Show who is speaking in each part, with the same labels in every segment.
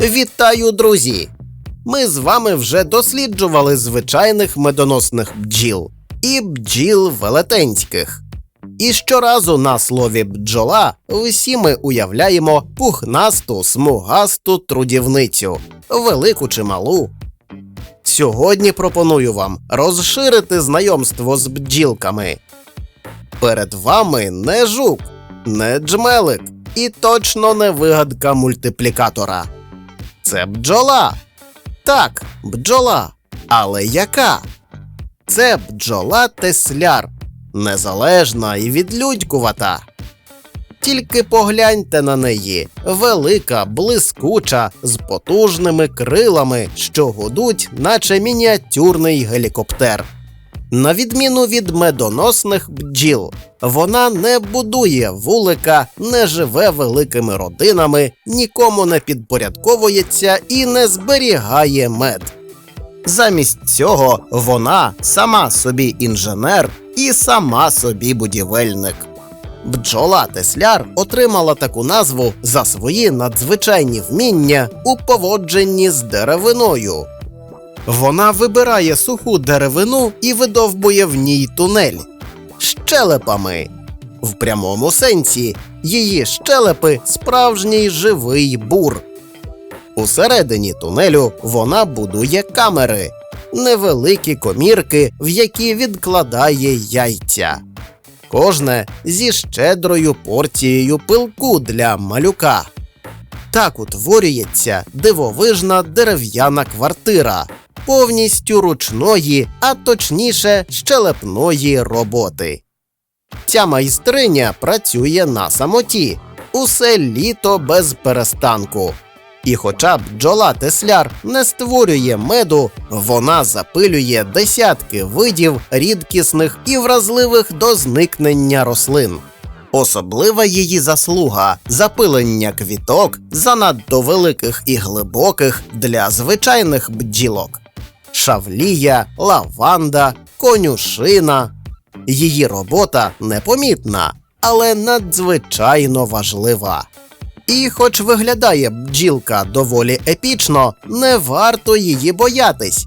Speaker 1: Вітаю, друзі! Ми з вами вже досліджували звичайних медоносних бджіл і бджіл велетенських. І щоразу на слові бджола усі ми уявляємо пухнасту, смугасту трудівницю, велику чи малу. Сьогодні пропоную вам розширити знайомство з бджілками. Перед вами не жук, не джмелик і точно не вигадка мультиплікатора. Це бджола. Так, бджола. Але яка? Це бджола тесляр, незалежна і відлюдькувата. Тільки погляньте на неї велика, блискуча, з потужними крилами, що гудуть, наче мініатюрний гелікоптер. На відміну від медоносних бджіл, вона не будує вулика, не живе великими родинами, нікому не підпорядковується і не зберігає мед. Замість цього вона сама собі інженер і сама собі будівельник. Бджола Тесляр отримала таку назву за свої надзвичайні вміння у поводженні з деревиною. Вона вибирає суху деревину і видовбує в ній тунель щелепами. В прямому сенсі її щелепи справжній живий бур. Усередині тунелю вона будує камери, невеликі комірки, в які відкладає яйця. Кожне зі щедрою порцією пилку для малюка. Так утворюється дивовижна дерев'яна квартира, повністю ручної, а точніше щелепної роботи. Ця майстриня працює на самоті, усе літо без перестанку. І хоча бджола тесляр не створює меду, вона запилює десятки видів рідкісних і вразливих до зникнення рослин. Особлива її заслуга запилення квіток занадто великих і глибоких для звичайних бджілок. Шавлія, лаванда, конюшина. Її робота непомітна, але надзвичайно важлива. І, хоч виглядає бджілка доволі епічно, не варто її боятись.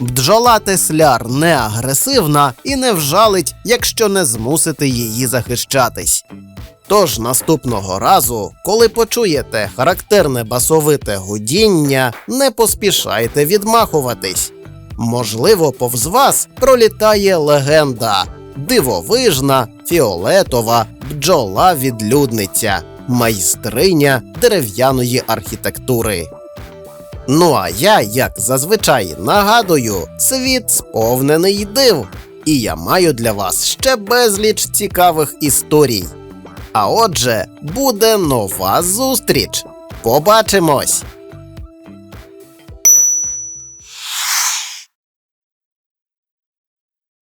Speaker 1: Бджола тесляр не агресивна і не вжалить, якщо не змусити її захищатись. Тож наступного разу, коли почуєте характерне басовите гудіння, не поспішайте відмахуватись. Можливо, повз вас пролітає легенда дивовижна, фіолетова бджола-відлюдниця, майстриня дерев'яної архітектури. Ну а я, як зазвичай, нагадую, світ сповнений див, і я маю для вас ще безліч цікавих історій. А отже, буде нова зустріч. Побачимось!